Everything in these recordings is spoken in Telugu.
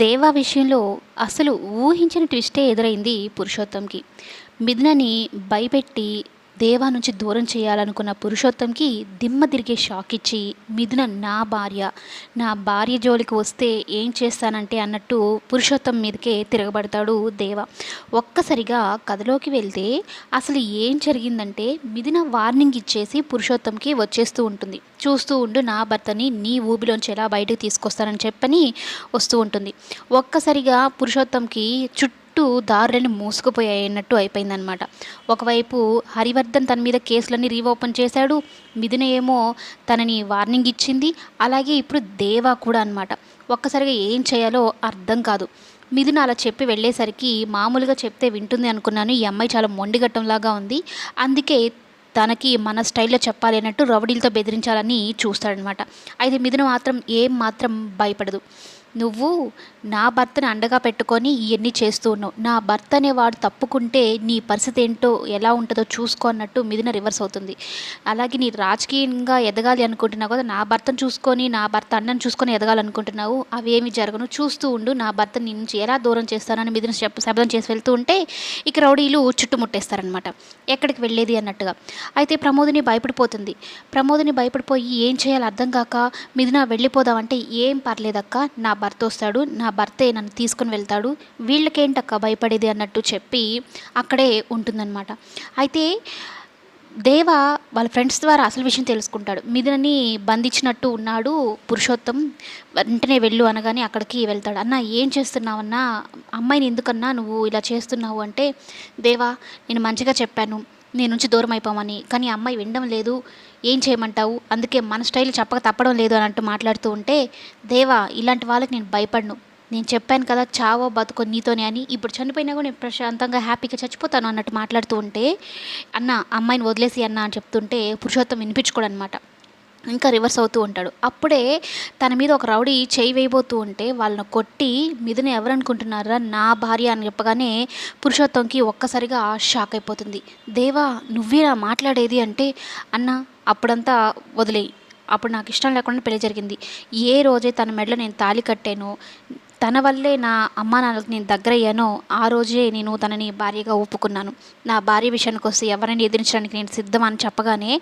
దేవా విషయంలో అసలు ఊహించిన ట్విస్టే ఎదురైంది పురుషోత్తంకి. మిథునని భయపెట్టి దేవా నుంచి దూరం చేయాలనుకున్న పురుషోత్తంకి దిమ్మ తిరిగే షాక్ ఇచ్చి మిథున నా భార్య నా భార్య జోలికి వస్తే ఏం చేస్తానంటే అన్నట్టు పురుషోత్తం మీదకే తిరగబడతాడు దేవ. ఒక్కసారిగా కథలోకి వెళ్తే అసలు ఏం జరిగిందంటే మిథున వార్నింగ్ ఇచ్చేసి పురుషోత్తంకి వచ్చేస్తూ ఉంటుంది. చూస్తూ ఉండు నా భర్తని నీ ఊబిలోంచి ఎలా బయటకు తీసుకొస్తానని చెప్పని వస్తూ ఉంటుంది. ఒక్కసారిగా పురుషోత్తంకి చుట్టూ చుట్టూ దారులని మూసుకుపోయాయి అన్నట్టు అయిపోయిందనమాట ఒకవైపు హరివర్ధన్ తన మీద కేసులన్నీ రీఓపెన్ చేశాడు మిథున ఏమో తనని వార్నింగ్ ఇచ్చింది అలాగే ఇప్పుడు దేవా కూడా అనమాట ఒక్కసారిగా ఏం చేయాలో అర్థం కాదు. మిథున అలా చెప్పి వెళ్ళేసరికి మామూలుగా చెప్తే వింటుంది అనుకున్నాను ఈ అమ్మాయి చాలా మొండిగట్టంలాగా ఉంది అందుకే తనకి మన స్టైల్లో చెప్పాలి అన్నట్టు రౌడీలతో బెదిరించాలని చూస్తాడనమాట అయితే మిథున మాత్రం ఏం మాత్రం భయపడదు. నువ్వు నా భర్తని అండగా పెట్టుకొని ఇవన్నీ చేస్తూ ఉన్నావు. నా భర్త అనేవాడు తప్పుకుంటే నీ పరిస్థితి ఏంటో ఎలా ఉంటుందో చూసుకో అన్నట్టు మిదిన రివర్స్ అవుతుంది. అలాగే నీ రాజకీయంగా ఎదగాలి అనుకుంటున్నావు కదా నా భర్తను చూసుకొని నా భర్త అన్నను చూసుకొని ఎదగాలనుకుంటున్నావు అవేమి జరగను. చూస్తూ ఉండు నా భర్త నీ నుంచి ఎలా దూరం చేస్తానని మిదిన శబ్ శబ్దం చేసి వెళ్తూ ఉంటే ఇక రౌడీలు చుట్టుముట్టేస్తారనమాట ఎక్కడికి వెళ్ళేది అన్నట్టుగా. అయితే ప్రమోదిని భయపడిపోతుంది. ప్రమోదిని భయపడిపోయి ఏం చేయాలో అర్థం కాక మిదిన వెళ్ళిపోదామంటే ఏం పర్లేదక్క నా భర్త వస్తాడు నా భర్తే నన్ను తీసుకుని వెళ్తాడు వీళ్ళకేంటక్క భయపడేది అన్నట్టు చెప్పి అక్కడే ఉంటుందన్నమాట. అయితే దేవ వాళ్ళ ఫ్రెండ్స్ ద్వారా అసలు విషయం తెలుసుకుంటాడు. మిథునని బంధించినట్టు ఉన్నాడు పురుషోత్తం. వెంటనే వెళ్ళు అనగానే అక్కడికి వెళ్తాడు. అన్న ఏం చేస్తున్నావన్నా? అమ్మాయిని ఎందుకన్నా నువ్వు ఇలా చేస్తున్నావు? అంటే దేవా నేను మంచిగా చెప్పాను. నీ నుంచి దూరం అయిపోమని. కానీ అమ్మాయి వినడం లేదు. ఏం చేయమంటావు? అందుకే మన స్టైల్ చెప్పక తప్పడం లేదు అని అంటూ మాట్లాడుతూ ఉంటే దేవా ఇలాంటి వాళ్ళకి నేను భయపడను. నేను చెప్పాను కదా చావో బతుకో నీతోనే అని. ఇప్పుడు చనిపోయినా కూడా నేను ప్రశాంతంగా హ్యాపీగా చచ్చిపోతాను అన్నట్టు మాట్లాడుతూ ఉంటే అన్న అమ్మాయిని వదిలేసి అన్న అని చెప్తుంటే పురుషోత్తం వినిపించుకోడు అనమాట ఇంకా రివర్స్ అవుతూ ఉంటాడు. అప్పుడే తన మీద ఒక రౌడీ చేయి వేయబోతూ ఉంటే వాళ్ళని కొట్టి మీదన ఎవరనుకుంటున్నారా? నా భార్య అని చెప్పగానే పురుషోత్తంకి ఒక్కసారిగా షాక్ అయిపోతుంది. దేవా నువ్వేనా మాట్లాడేది అంటే? అన్న అప్పుడంతా వదిలేయి. అప్పుడు నాకు ఇష్టం లేకుండా పెళ్ళి జరిగింది. ఏ రోజే తన మెడలో నేను తాళి కట్టానో తన వల్లే నా అమ్మ నాన్నలకు నేను దగ్గరయ్యానో ఆ రోజే నేను తనని భార్యగా ఒప్పుకున్నాను నా భార్య విషయానికి వస్తే ఎవరైనా ఎదిరించడానికి నేను సిద్ధం అని చెప్పగానే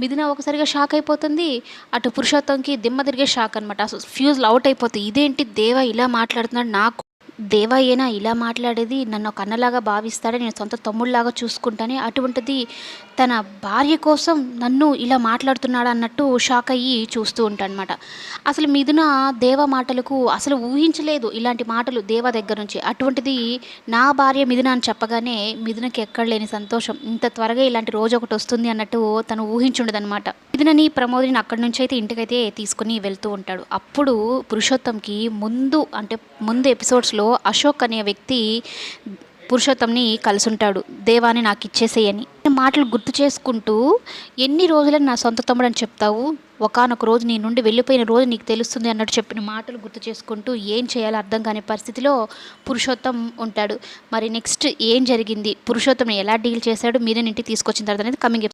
మిథున ఒకసారిగా షాక్ అయిపోతుంది. అటు పురుషోత్తంకి దిమ్మ తిరిగే షాక్ అనమాట అసలు ఫ్యూజ్లు అవుట్ అయిపోతుంది ఇదేంటి దేవా ఇలా మాట్లాడుతున్నాడు? నాకు దేవా ఇలా మాట్లాడేది? నన్ను ఒక అన్నలాగా భావిస్తాడని నేను సొంత తమ్ముళ్ళలాగా చూసుకుంటానే అటువంటిది తన భార్య కోసం నన్ను ఇలా మాట్లాడుతున్నాడు అన్నట్టు షాక్ అయ్యి చూస్తూ ఉంటానమాట అసలు మిథున దేవ మాటలకు అసలు ఊహించలేదు ఇలాంటి మాటలు దేవ దగ్గర నుంచి. అటువంటిది నా భార్య మిథున అని చెప్పగానే మిథునకి ఎక్కడ లేని సంతోషం. ఇంత త్వరగా ఇలాంటి రోజు ఒకటి వస్తుంది అన్నట్టు తను ఊహించుండదనమాట మిథునని ప్రమోదిని అక్కడి నుంచి అయితే ఇంటికైతే తీసుకుని వెళ్తూ ఉంటాడు. అప్పుడు పురుషోత్తంకి ముందు అంటే ముందు ఎపిసోడ్స్లో అశోక్ అనే వ్యక్తి పురుషోత్తంని కలుసుంటాడు. దేవాన్ని నాకు ఇచ్చేసేయని. మాటలు గుర్తు చేసుకుంటూ ఎన్ని రోజులని నా సొంత తమ్ముడు అని చెప్తావు? ఒకనొక రోజు నీ నుండి వెళ్ళిపోయిన రోజు నీకు తెలుస్తుంది అన్నట్టు చెప్పిన మాటలు గుర్తు చేసుకుంటూ ఏం చేయాలో అర్థం కాని పరిస్థితిలో పురుషోత్తం ఉంటాడు. మరి నెక్స్ట్ ఏం జరిగింది? పురుషోత్తం ఎలా డీల్ చేశాడు? మీరే ఇంటికి తీసుకొచ్చిన తర్వాత అనేది కమింగ్